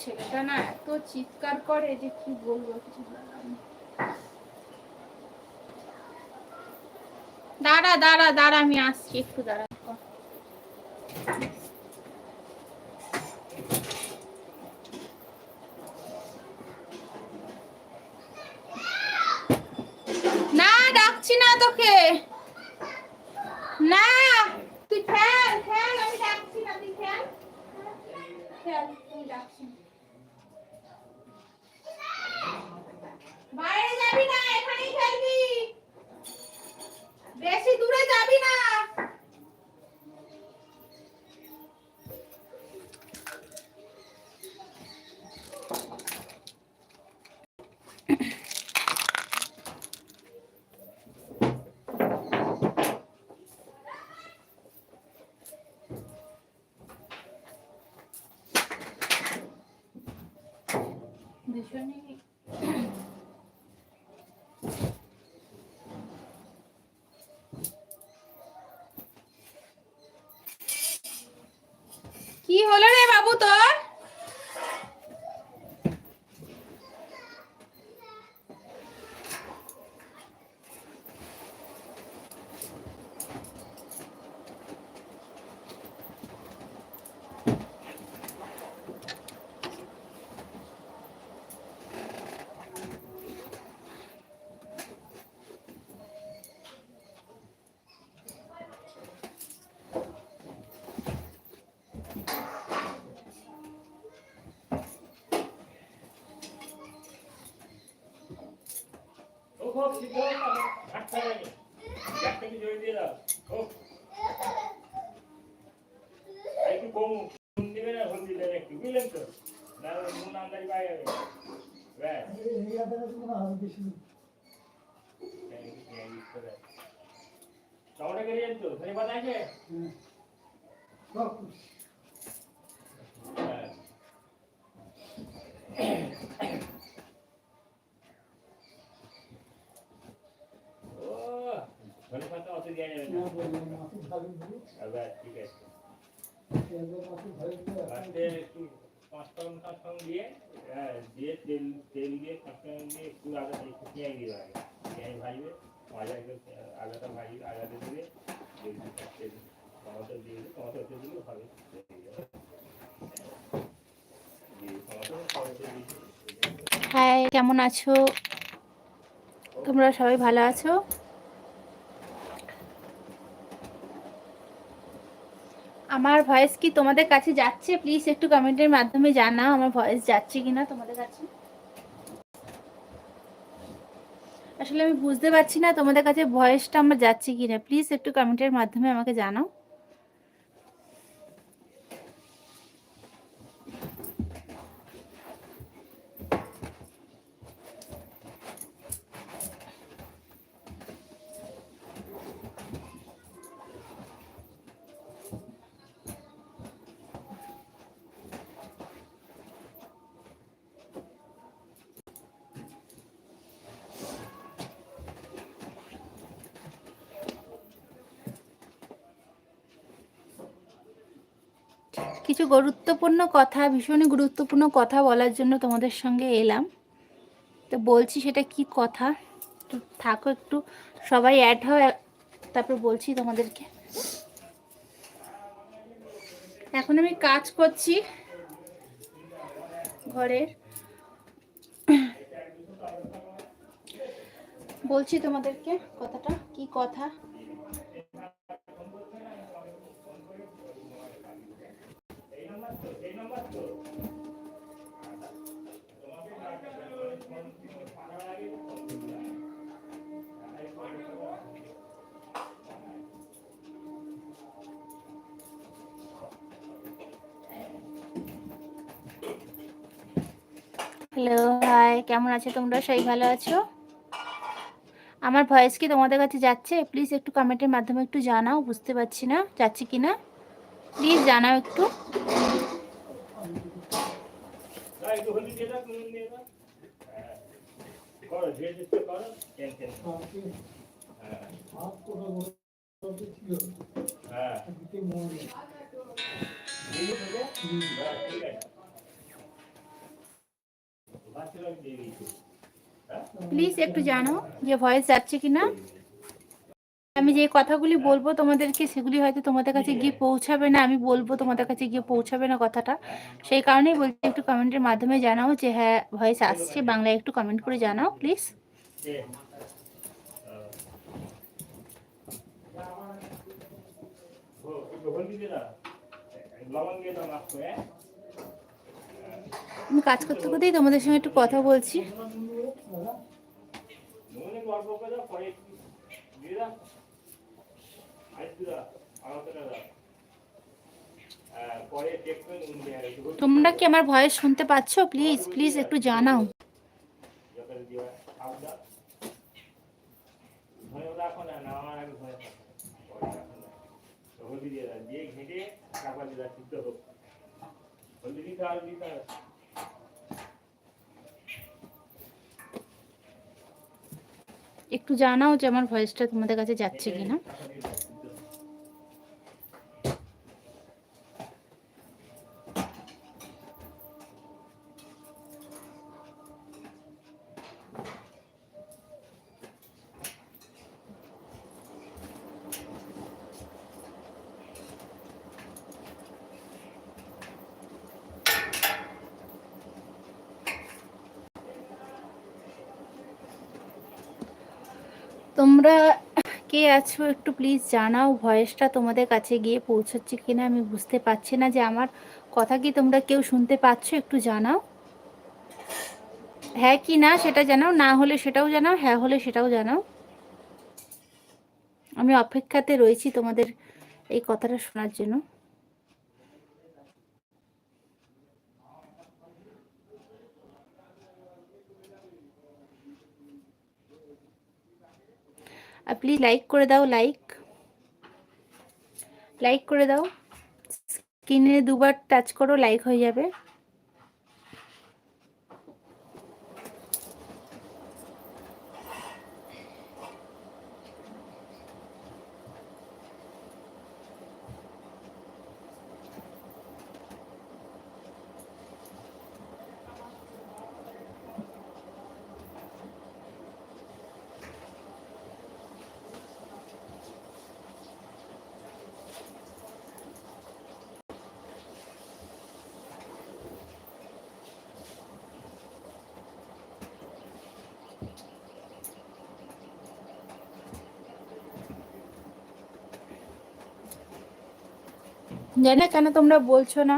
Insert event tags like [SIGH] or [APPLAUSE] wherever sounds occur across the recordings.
ছেলেটা না এত চিৎকার করে যে কি বলব, কিছু দাঁড়া দাঁড়া দাঁড়া, আমি আসছি, একটু দাঁড়া না ডাকছি না তোকে না তুই খেল খেল আমি ডাকছি না তুই খেল খেল তুই ডাকছি না। বাইরে যাবি না এখানেই খেলবি বেশি দূরে যাবি না ভীষণই কি হলো রে বাবু তোর ও খুব শীঘ্র আটটা বাজে একটা কম নুন না হলদি দেবে একটু, বুঝলেন তো? না হলে নুন আমদানি পাওয়া যাবে। টমেটো তো? ধনে পাতা আছে হ্যাঁ। ও ধনে পাতা অত দেওয়া যাবে না আবার ঠিক আছে লাস্টে একটু পাঁচ ফোড়ন পাঁচ ফোড়ন দিয়ে হ্যাঁ, দিয়ে তেল তেল দিয়ে দিয়ে একটু আদা একটু পেঁয়াজ দিয়ে দেবে পেঁয়াজ ভাজবে ভাজা আদাটা ভাজি আদাটা দিয়ে টমেটো দিয়ে টমেটো দিলেও হবে কেমন আছো? তোমরা সবাই ভালো আছো? আমার ভয়েস কি তোমাদের কাছে যাচ্ছে? প্লিজ একটু কমেন্টের মাধ্যমে জানাও, আমার ভয়েস যাচ্ছে কিনা তোমাদের কাছে? আসলে আমি বুঝতে পারছি না তোমাদের কাছে ভয়েসটা আমার যাচ্ছে কিনা। প্লিজ একটু কমেন্টের মাধ্যমে আমাকে জানাও। কিছু গুরুত্বপূর্ণ কথা, ভীষণই গুরুত্বপূর্ণ কথা বলার জন্য তোমাদের সঙ্গে এলাম। তো বলছি সেটা কি কথা? থাকো একটু, সবাই অ্যাড হয় তারপর বলছি তোমাদেরকে। এখন আমি কাজ করছি ঘরের। বলছি তোমাদেরকে কথাটা, কি কথা? হ্যালো হাই কেমন আছো তোমরা? সবাই ভালো আছো? আমার ভয়েস কি তোমাদের কাছে যাচ্ছে? প্লিজ একটু কমেন্টের মাধ্যমে একটু জানাও, বুঝতে পারছি না, যাচ্ছে কি না? প্লিজ জানাও একটু। হ্যাঁ করো ধীরে ধীরে করো টেনশন হ্যাঁ হ্যাঁ ঠিক আছে প্লিজ একটু জানো যে ভয়েস যাচ্ছে কি না আমি যে কথাগুলি বলব তোমাদেরকে সেগুলি হয়তো তোমাদের কাছে গিয়ে পৌঁছাবে না আমি বলব তোমাদের কাছে গিয়ে পৌঁছাবে না কথাটা সেই কারণেই বলছি একটু কমেন্টের মাধ্যমে জানাও যে হ্যাঁ ভয়েস আসছে বাংলায় একটু কমেন্ট করে জানাও প্লিজ। লবণ দিয়ে হ্যাঁ? আমি কাজ করতে করতেই তোমাদের সঙ্গে একটু কথা বলছি। তোমরা কি আমার ভয়েস শুনতে পাচ্ছ? প্লিজ প্লিজ একটু জানাও। দিয়ে হলদি দিতে দিতে হবে। একটু জানাও যে আমার ভয়েসটা তোমাদের কাছে যাচ্ছে কিনা। তোমরা কে আছো একটু প্লিজ জানাও, ভয়েসটা তোমাদের কাছে গিয়ে পৌঁছচ্ছে কিনা আমি বুঝতে পারছি না যে আমার কথা কি তোমরা কেউ শুনতে পাচ্ছ একটু জানাও। হ্যাঁ কি না সেটা জানাও, না হলে সেটাও জানাও হ্যাঁ হলে সেটাও জানাও। আমি অপেক্ষাতে রয়েছি তোমাদের এই কথাটা শোনার জন্য। প্লিজ লাইক করে দাও লাইক লাইক করে দাও। স্ক্রিনে দুবার টাচ করো লাইক হয়ে যাবে। জানি না কেন তোমরা বলছো না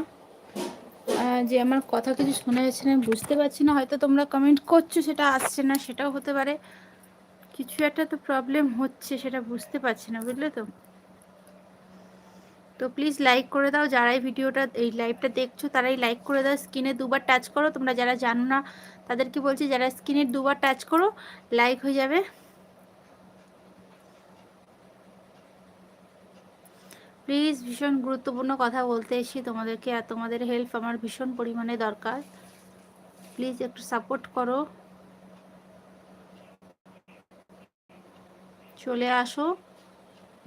যে আমার কথা কিছু শোনা যাচ্ছে না বুঝতে পারছি না, হয়তো তোমরা কমেন্ট করছ, সেটা আসছে না, সেটাও হতে পারে। কিছু একটা তো প্রবলেম হচ্ছে, সেটা বুঝতে পারছি না, বুঝলে তো? তো প্লিজ লাইক করে দাও, যারাই ভিডিওটা, এই লাইভটা দেখছ, তারাই লাইক করে দাও স্ক্রিনে দুবার টাচ করো। তোমরা যারা জানো না, তাদেরকে বলছি, যারা স্ক্রিনে দুবার টাচ করো লাইক হয়ে যাবে। প্লিজ ভীষণ গুরুত্বপূর্ণ কথা বলতে এসেছি তোমাদেরকে আর তোমাদের হেল্প আমার ভীষণ পরিমাণে দরকার। প্লিজ একটু সাপোর্ট করো। চলে আসো।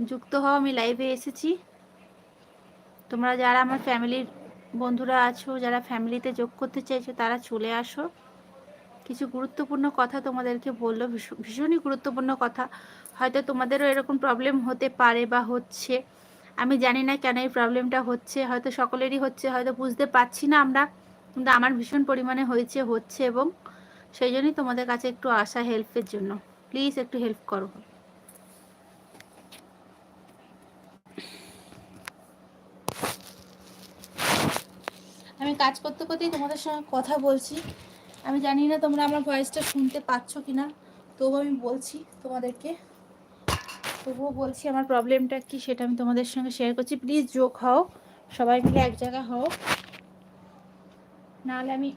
যুক্ত হও, আমি লাইভে এসেছি। তোমরা যারা আমার ফ্যামিলির বন্ধুরা আছো, যারা ফ্যামিলিতে যোগ করতে চাইছো, তারা চলে আসো। কিছু গুরুত্বপূর্ণ কথা তোমাদেরকে বলল, ভীষণ- ভীষণই গুরুত্বপূর্ণ কথা। হয়তো তোমাদেরও এরকম প্রবলেম হতে পারে বা হচ্ছে। আমি জানি না কেন এই প্রবলেমটা হচ্ছে, হয়তো সকলেরই হচ্ছে, হয়তো বুঝতে পারছি না আমরা, কিন্তু আমার ভীষণ পরিমাণে হয়েছে, হচ্ছে এবং সেই জন্যই তোমাদের কাছে একটু আসা হেল্পের জন্য। প্লিজ একটু হেল্প করো। আমি কাজ করতে করতেই তোমাদের সঙ্গে কথা বলছি। আমি জানি না তোমরা আমার ভয়েসটা শুনতে পাচ্ছ কি না তবু আমি বলছি তোমাদেরকে। তবুও বলছি আমার প্রবলেমটা কি সেটা আমি তোমাদের সঙ্গে শেয়ার করছি। প্লিজ যোগ হও, সবাই মিলে এক জায়গা হও। নাহলে আমি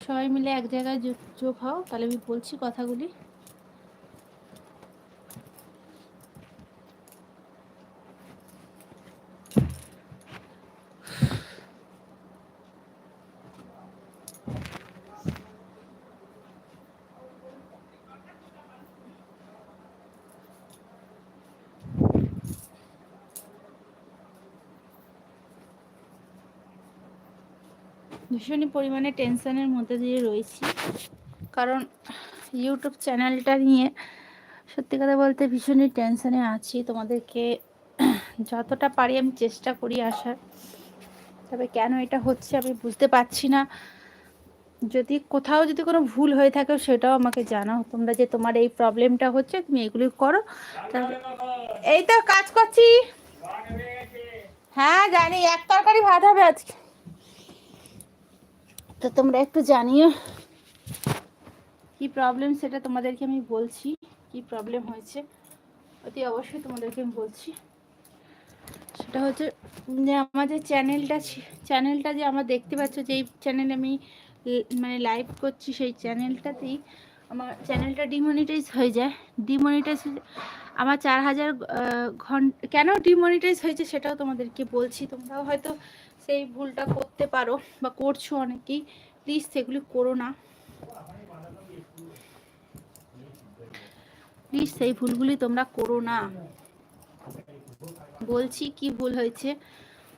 সবাই মিলে এক জায়গায় যোগ হও, তাহলে আমি বলছি কথাগুলি। ভীষণই পরিমাণে টেনশনের মধ্যে দিয়ে রয়েছি। কারণ ইউটিউব চ্যানেলটা নিয়ে সত্যি কথা বলতে ভীষণই টেনশনে আছি। তোমাদেরকে যতটা পারি আমি চেষ্টা করি আসার। তবে কেন এটা হচ্ছে আমি বুঝতে পারছি না। যদি কোথাও যদি কোনো ভুল হয়ে থাকে সেটাও আমাকে জানাও। তোমরা যে তোমার এই প্রবলেমটা হচ্ছে তুমি এগুলি করো। এই তো কাজ করছি। হ্যাঁ জানি, এক তরকারি ভাত হবে আজকে। তো তোমরা একটু জানিও কি প্রবলেম সেটা তোমাদেরকে আমি বলছি, কি প্রবলেম হয়েছে। অতি অবশ্যই তোমাদেরকে আমি বলছি। সেটা হচ্ছে যে আমার যে চ্যানেলটা চ্যানেলটা যে আমার দেখতে পাচ্ছ যে এই চ্যানেলে আমি মানে লাইভ করছি, সেই চ্যানেলটাতেই আমার চ্যানেলটা ডিমনিটাইজ হয়ে যায়। ডিমনিটাইজ আমার চার হাজার ঘণ্টা, কেন ডিমনিটাইজ হয়েছে সেটাও তোমাদেরকে বলছি। তোমরাও হয়তো সেই ভুলটা করতে পারো বা করছ অনেকেই প্লিজ সেগুলি করো না। প্লিজ সেই ভুলগুলি তোমরা করো না। বলছি কি ভুল হয়েছে?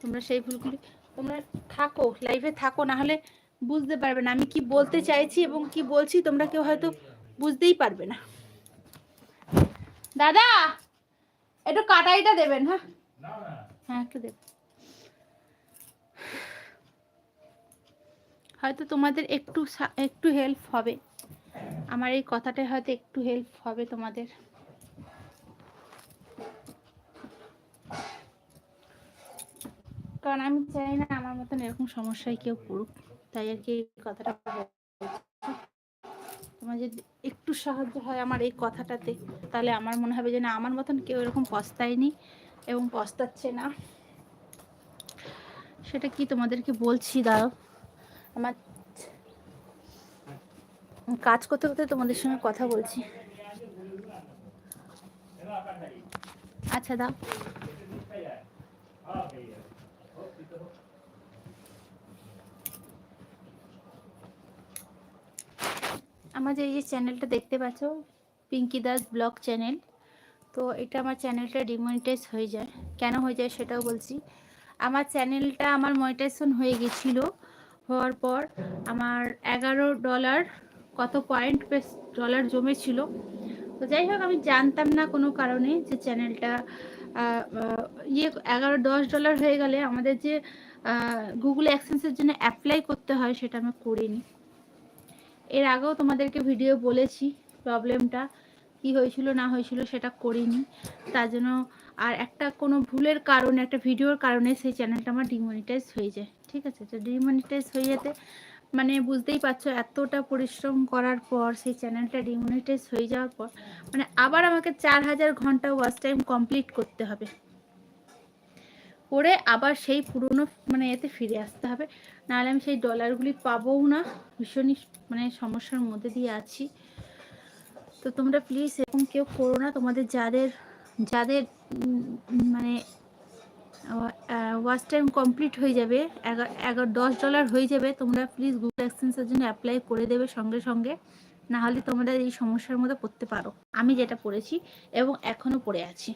তোমরা সেই ভুলগুলি, তোমরা থাকো লাইভে থাকো, না হলে বুঝতে পারবে না। আমি কি বলতে চাইছি এবং কি বলছি তোমরা কেউ হয়তো বুঝতেই পারবে না। দাদা, একটু কাটাইটা দেবেন হ্যাঁ? হ্যাঁ একটু দেবেন। হয়তো তোমাদের একটু একটু হেল্প হবে। আমার এই কথাটায় হয়তো একটু হেল্প হবে তোমাদের। কারণ আমি চাই না আমার মতন এরকম সমস্যায় কেউ পড়ুক। তাই আর কি এই কথাটা তোমার যদি একটু সাহায্য হয় আমার এই কথাটাতে, তাহলে আমার মনে হবে যে না, আমার মতন কেউ এরকম পস্তায়নি এবং পস্তাচ্ছে না। সেটা কি তোমাদেরকে বলছি? দাও আমার কাজ করতে করতে তোমাদের সঙ্গে কথা বলছি। আচ্ছা দাও। আমার যে এই যে চ্যানেলটা দেখতে পাচ্ছ পিঙ্কি দাস ব্লগ চ্যানেল তো এটা আমার চ্যানেলটা ডিমনিটাইজ হয়ে যায়। কেন হয়ে যায় সেটাও বলছি। আমার চ্যানেলটা আমার মনিটাইজেশন হয়ে গেছিল হওয়ার পর আমার এগারো ডলার কত পয়েন্ট বেশ ডলার জমেছিল। তো যাই হোক, আমি জানতাম না কোনো কারণে যে চ্যানেলটা ইয়ে এগারো দশ ডলার হয়ে গেলে আমাদের যে গুগল অ্যাক্সেন্সের জন্য অ্যাপ্লাই করতে হয় সেটা আমি করিনি। এর আগেও তোমাদেরকে ভিডিও বলেছি প্রবলেমটা কি হয়েছিল, না হয়েছিল সেটা করিনি। তার জন্য আর একটা কোনো ভুলের কারণে, একটা ভিডিওর কারণে সেই চ্যানেলটা আমার ডিমনিটাইজ হয়ে যায়। ঠিক আছে? তো ডিমনিটাইজ হয়ে যেতে মানে বুঝতেই পারছ এতটা পরিশ্রম করার পর, সেই চ্যানেলটা ডিমনিটাইজ হয়ে যাওয়ার পর মানে আবার আমাকে চার হাজার ঘণ্টা ওয়াচ টাইম কমপ্লিট করতে হবে। করে আবার সেই পুরনো মানে এতে ফিরে আসতে হবে। নাহলে আমি সেই ডলারগুলি পাবোও না। ভীষণই মানে সমস্যার মধ্যে দিয়ে আছি। তো তোমরা প্লিজ এরকম কেউ করো না। তোমাদের যাদের যাদের মানে ওয়াচ টাইম কমপ্লিট হয়ে যাবে। এগারো, দশ ডলার হয়ে যাবে। তোমরা প্লিজ গুগল অ্যাক্সেন্সের জন্য অ্যাপ্লাই করে দেবে সঙ্গে সঙ্গে। না হলে তোমরা এই সমস্যার মধ্যে পড়তে পারো। আমি যেটা পড়েছি এবং এখনও পড়ে আছি।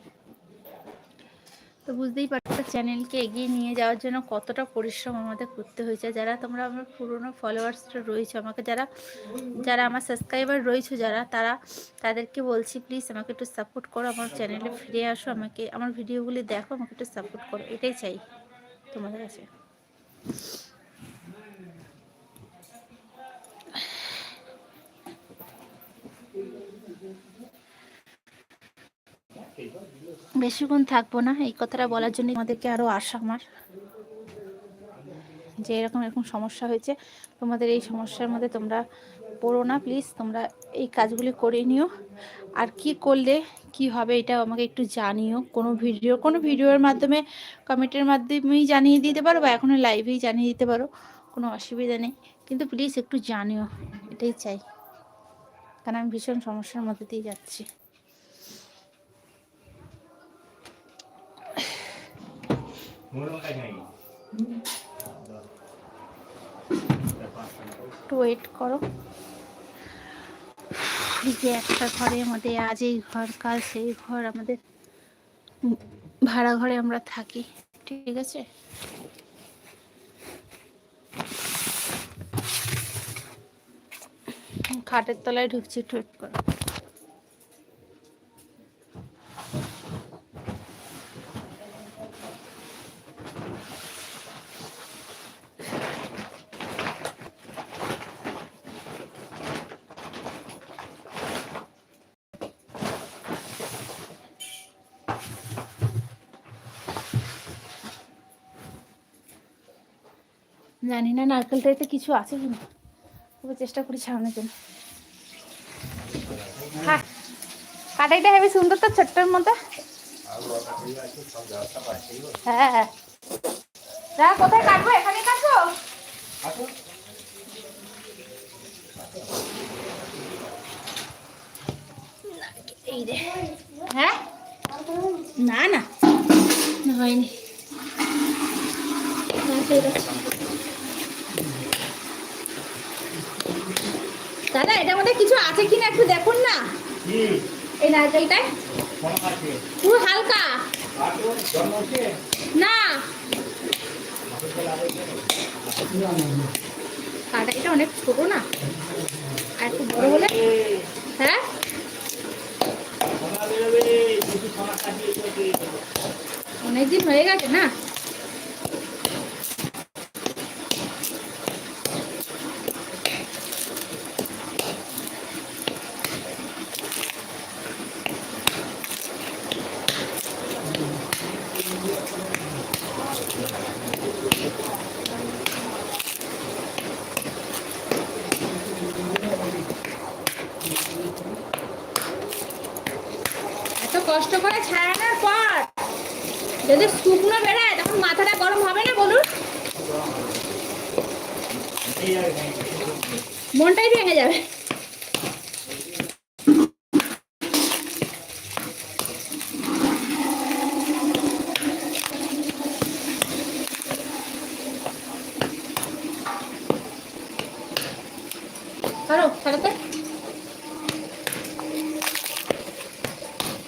তো বুঝতেই পারছ চ্যানেলকে এগিয়ে নিয়ে যাওয়ার জন্য কতটা পরিশ্রম আমাদের করতে হয়েছে। যারা তোমরা আমার পুরনো ফলোয়ার্সরা রয়েছে, আমাকে যারা যারা আমার সাবস্ক্রাইবার রয়েছে, যারা, তারা, তাদেরকে বলছি প্লিজ আমাকে একটু সাপোর্ট করো, আমার চ্যানেলে ফিরে আসো, আমাকে, আমার ভিডিওগুলি দেখো, আমাকে একটু সাপোর্ট করো, এটাই চাই তোমাদের কাছে। বেশিক্ষণ থাকব না, এই কথাটা বলার জন্য আমাদেরকে আরও আশা আমার। যে এরকম এরকম সমস্যা হয়েছে, তোমাদের এই সমস্যার মধ্যে তোমরা পড়ো না প্লিজ তোমরা এই কাজগুলি করে নিও। আর কি করলে কি হবে এটা আমাকে একটু জানিও। কোনো ভিডিও কোনো ভিডিওর মাধ্যমে কমেন্টের মাধ্যমেই জানিয়ে দিতে পারো বা এখনও লাইভেই জানিয়ে দিতে পারো, কোনো অসুবিধা নেই। কিন্তু প্লিজ একটু জানিও, এটাই চাই। কারণ আমি ভীষণ সমস্যার মধ্যে দিয়ে যাচ্ছি। একটু ওয়েট করো। যে একটা ঘরে আমাদের, আজ এই ঘর, কাল সেই ঘর, আমাদের ভাড়া ঘরে আমরা থাকি, ঠিক আছে? খাটের তলায় ঢুকছি টুইট করো। জানি না নারকেলটাতে কিছু আছে কিনা তবে চেষ্টা করি ছাড়ানোর জন্য। হ্যাঁ কাটাইটা হেবি সুন্দর তো, ছোট্টর মতো। হ্যাঁ হ্যাঁ। কোথায় কাটবো? হ্যাঁ? না না। হয়নি। ঠিক আছে। দাদা এটার মধ্যে কিছু আছে কিনা একটু দেখুন না? এই নারকেলটায়? পুরো হালকা। না। কাটাইটা অনেক ছোট না? আর একটু বড় হলে? হ্যাঁ? অনেকদিন হয়ে গেছে না এত কষ্ট করে ছাড়ানোর পর যদি শুকনো বেড়ায় তখন মাথাটা গরম হবে না বলুন। মনটাই ভেঙে যাবে করো করো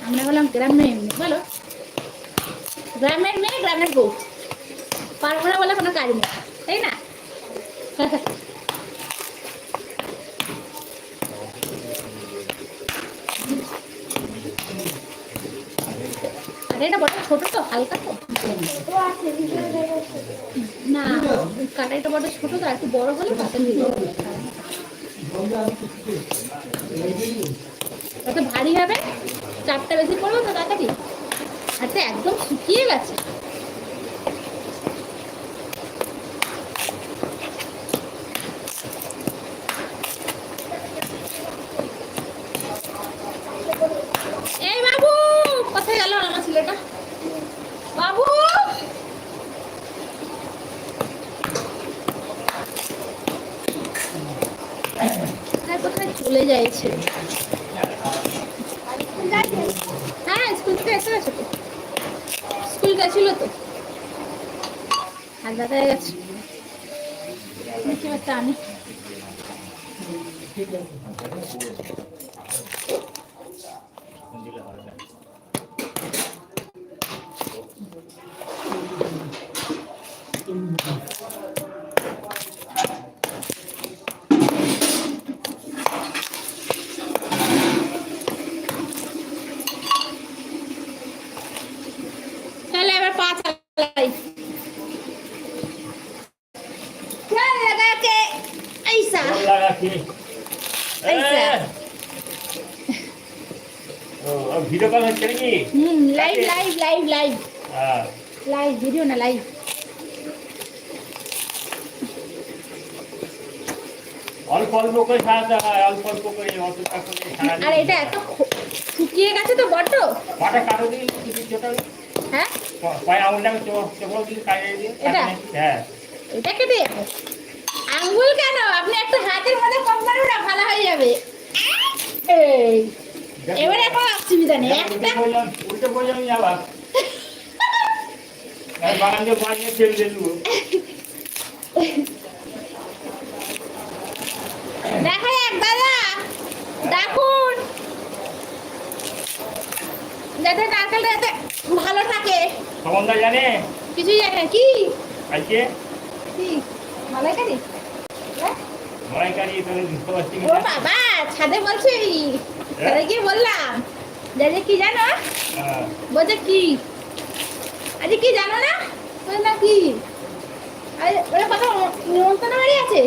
আমরা হলাম গ্রামের মেয়ে বলো গ্রামের মেয়ে গ্রামের বউ পারব না বলে কোনো কাজ নেই তাই না এটা বড়, ছোট তো, হালকা তো। না কাটাইটা বড়, ছোট তো, আর একটু বড় হলে পাতা দিতে কত ভারী হবে চারটা বেশি পড়বে তো তাড়াতাড়ি। আচ্ছা একদম শুকিয়ে গেছে এই বাবু কোথায় গেল আমার ছেলেটা বাবু কোথায় কোথায় চলে যায় ছেলে হ্যাঁ স্কুল থেকে এসে গেছে তো স্কুল গেছিল তো আর দাদা গেছে দেখি একটা আনি দিলে হবে না। তাহলে এবার পা চালাই চল লাগাকে ऐसा ফোন লাগাচ্ছি। এই স্যার। এ! ও, আর ভিডিও কল হচ্ছে নাকি হুম লাইভ লাইভ লাইভ লাইভ হ্যাঁ লাইভ ভিডিও না লাইভ অল্প অল্প করে সারাতে হয় অল্প অল্প করে অতটা করে সারাতে আর এটা এত খো- শুকিয়ে গেছে তো বড্ড পাটা কাটো দিন কিছু ছোটো হ্যাঁ পায়ে আঙুলটাকে চোখ দিন কাটিয়ে দিন এটা? হ্যাঁ। কেটে আঙ্গুল কেন? আপনি একটা হাতের মধ্যে কম করুন না ভালো হয়ে যাবে। এই এবারে কোনো অসুবিধা নেই একটা উল্টে বললাম আবার। বাগান দিয়ে বানিয়ে ছেড়ে দেবো। দেখা যাক দাদা ডাকুন। যাতে নারকেলটা যাতে ভালো থাকে। সমন্দা জানে? কিছুই জানে। কি? আজকে কি? মালাই কারি হ্যাঁ? কড়াইকারি তোকে বুঝতে পারছি ও বাবা ছাদে বলছি। ছাদে গিয়ে বললাম যে যে কি জানো? হ্যাঁ। বলছে কি? আজকে কি জানো না? না কি? আরে ওরা কত নিমন্ত্রণ বাড়ি আছে।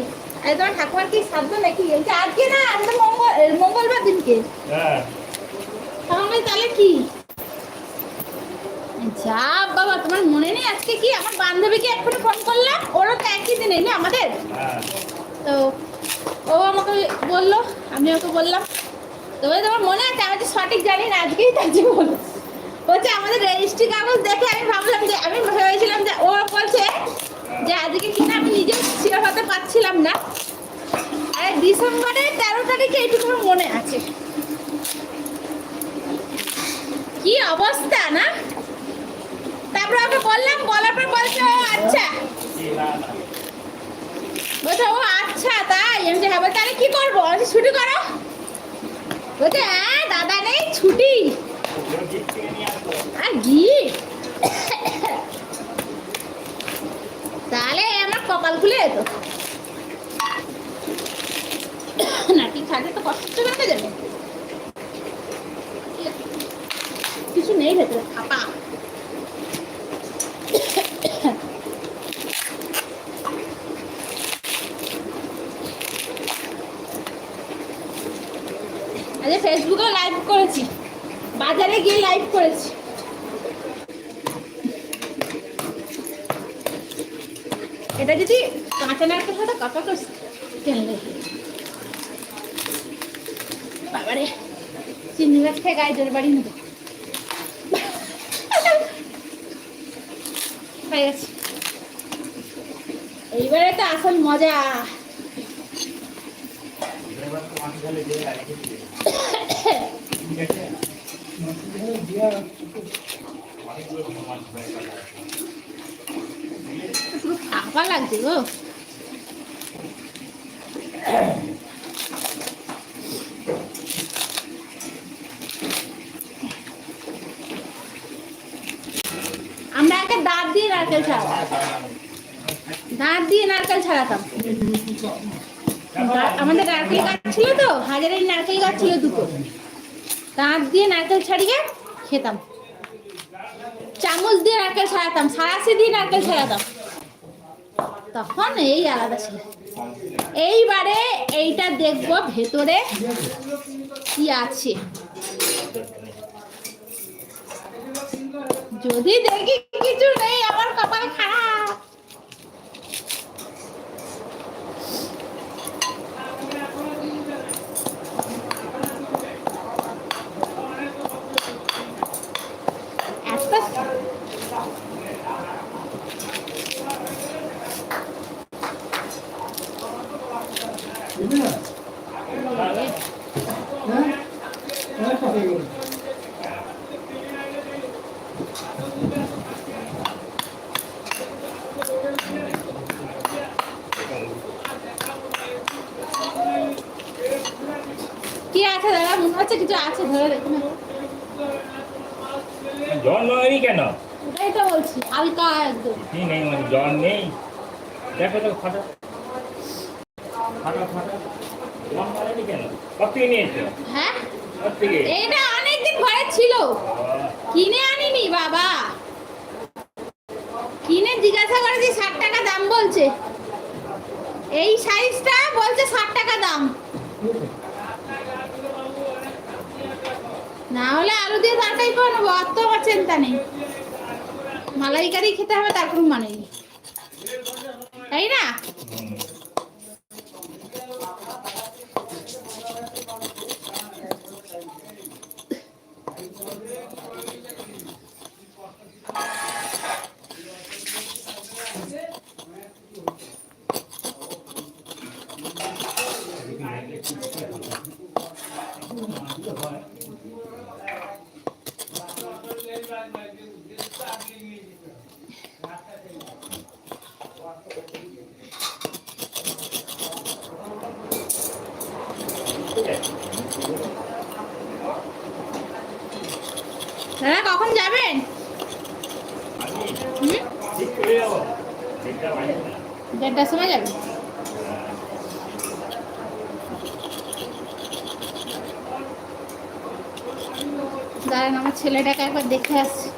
আরে তোমার ঠাকুমার কি সাধ্য নাকি? আজকে না আজকে মঙ্গল মঙ্গলবার দিনকে। হ্যাঁ। তাহলে কি? যা বাবা, তোমার মনে নেই আজকে কি? আমার বান্ধবীকে এক্ষুনি ফোন করলাম ওরও তো একই দিনে, না আমাদের? তো ও আমাকে বলল আমি ওকে বললাম। তো বলে তোমার মনে আছে? আমি তো সঠিক জানি না, আজকেই তার জীবন বলছে, আমাদের রেজিস্ট্রি কাগজ দেখে আমি ভাবলাম যে, আমি ভেবেছিলাম যে ও বলছে যে আজকে কিনা আমি নিজেও শিওর হতে পারছিলাম না। আরে ডিসেম্বরের তেরো তারিখে এইটুকু মনে আছে। কি অবস্থা, না? তারপরে ওকে বললাম বলার পর বলছে ও আচ্ছা। বলছে ও আচ্ছা তাই? আমি হ্যাঁ বলছি, তাহলে কি করব? ছুটি করো। বলছে হ্যাঁ দাদা নেই ছুটি। আর গিফট তাহলে আমার কপাল খুলে যেত। নাকি খাতে তো কষ্ট করতে যাবে কিছু নেই ভেতরে ফাঁপা আজ ফেসবুকে লাইভ করেছি বাজারে গিয়ে লাইভ করেছি। এটা যদি কাঁচা নারকেল সাথে কাঁচা করে তেলে বাবারে চিনি গাছ থেকে গাইদের বাড়ি নেব। হয়ে গেছে। এইবারে তো আসল মজা। [COUGHS] ঠিক আছে? আমরা একটা দাঁত দিয়ে নারকেল ছাড়াতাম। দাঁত দিয়ে নারকেল ছাড়াতাম। আমাদের নারকেল গাছ ছিল তো, হাজারের নারকেল গাছ ছিল দুটো। দাঁত দিয়ে নারকেল ছাড়িয়ে খেতাম। চামচ দিয়ে নারকেল ছাড়াতাম, সারাশি দিয়ে নারকেল ছাড়াতাম। তখন এই আলাদা ছিল। এইবারে এইটা দেখব ভেতরে কি আছে। যদি দেখি কিছু নেই, আমার কপাল খারাপ একটা কি আছে দাদা মনে হচ্ছে কিছু আছে ধরে দেখুন জল নয়নি কেন ওটাই তো বলছি হালকা একদম কি নেই মানে জল নেই দেখো তো ফাটা ফাটা ফাটা জল নয়নি কেন কত থেকে নিয়েছো হ্যাঁ কত থেকে এটা অনেকদিন ঘরে ছিল বাবা, কিনে আনিনি, বাবা। কিনে জিজ্ঞাসা করেছি, ষাট টাকা দাম বলছে। এই সাইজটা বলছে ষাট টাকা দাম। না হলে আলু দিয়ে তরকারি করে নেব অত আমার চিন্তা নেই। মালাইকারি খেতে হবে, তার মানে তাই না? দাদা কখন যাবেন? দেড়টার সময় যাবেন? দাঁড়ান আমার ছেলেটাকে একবার দেখে আসছি।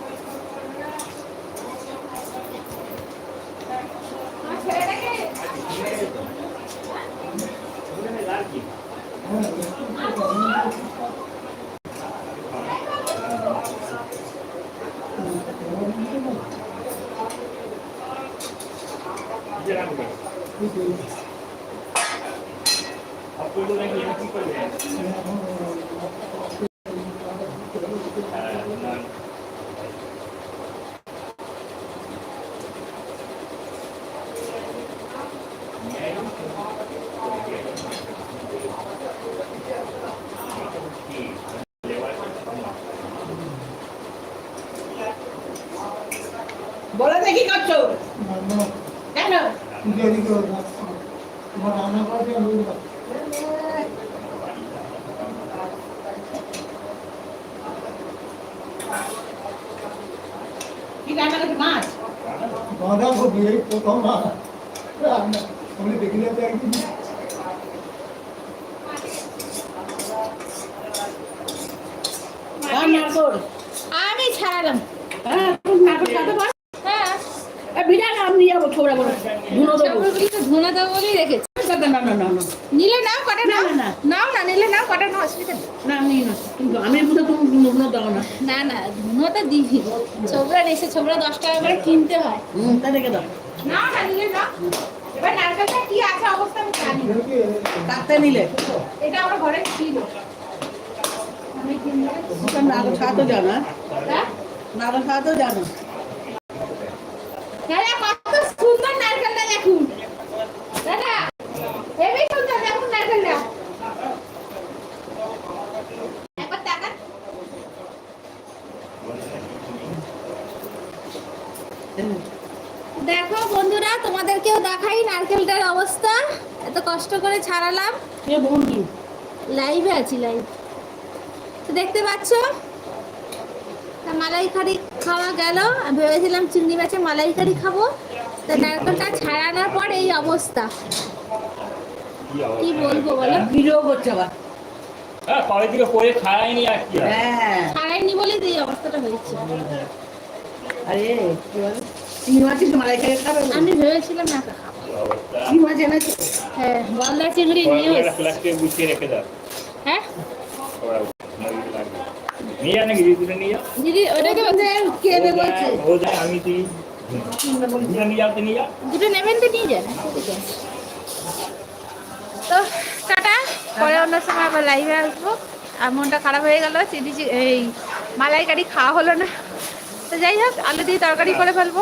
নিলে নাও কটা না, নাও? না, না। নাও না নিলে নাও কটা নাও অসুবিধা না আমি না কিন্তু আমি বুঝে তুমি ধুনো দাও না। না না ধুনো তো দিবি ছোবরা এসে ছোবরা দশ টাকা করে কিনতে হয়। হুম তা রেখে দাও। নাও না নিলে নাও। এবার নারকেলটা কি আছে অবস্থা আমি জানি না। নিলে। এটা আমার ঘরে ছিল। আমি কিনলে তুমি নাটক জানো নাটক জানো দাদা কত সুন্দর নারকেলটা দেখুন। দাদা দেখুন একবার তাকান দেখো বন্ধুরা তোমাদেরকেও দেখাই নারকেলটার অবস্থা। এত কষ্ট করে ছাড়ালাম। লাইভে আছি লাইভ। তো দেখতে পাচ্ছ? তা মালাইকারি খাওয়া গেল। আমি ভেবেছিলাম চিংড়ি মাছে মালাইকারি খাব। তা নারকেলটা ছাড়ানোর পর এই অবস্থা। কি বলব বলো? ভিডিও করছে আবার। হ্যাঁ কবে থেকে করে খাওয়াইনি আর কি হ্যাঁ। বলেই তো এই অবস্থাটা হয়েছে। আরে কি বলে? চিংড়ি মাছ মালাই খেয়ে খাবে? আমি ভেবেছিলাম না খাব। চিংড়ি মাছ এনেছে হ্যাঁ গলদা চিংড়ি নিয়ে একটা প্লাস্টিকে গুছিয়ে রেখে দাও। হ্যাঁ? নিয়ে দিদি ওটাকে বলছে কে দেবে বলছে? ও যায় আমি তুই নিয়ে যাও তো নিয়ে যা দুটো নেবেন তো নিয়ে যান। ঠিক আছে। তো টাটা। পরে অন্য সময় আবার লাইভে আসব। আর মনটা খারাপ হয়ে গেল চিনি চি- এই মালাইকারি খাওয়া হলো না। তো যাই হোক আলু দিয়ে তরকারি করে ফেলব।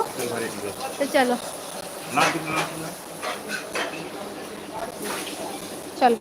তো চলো। চলো।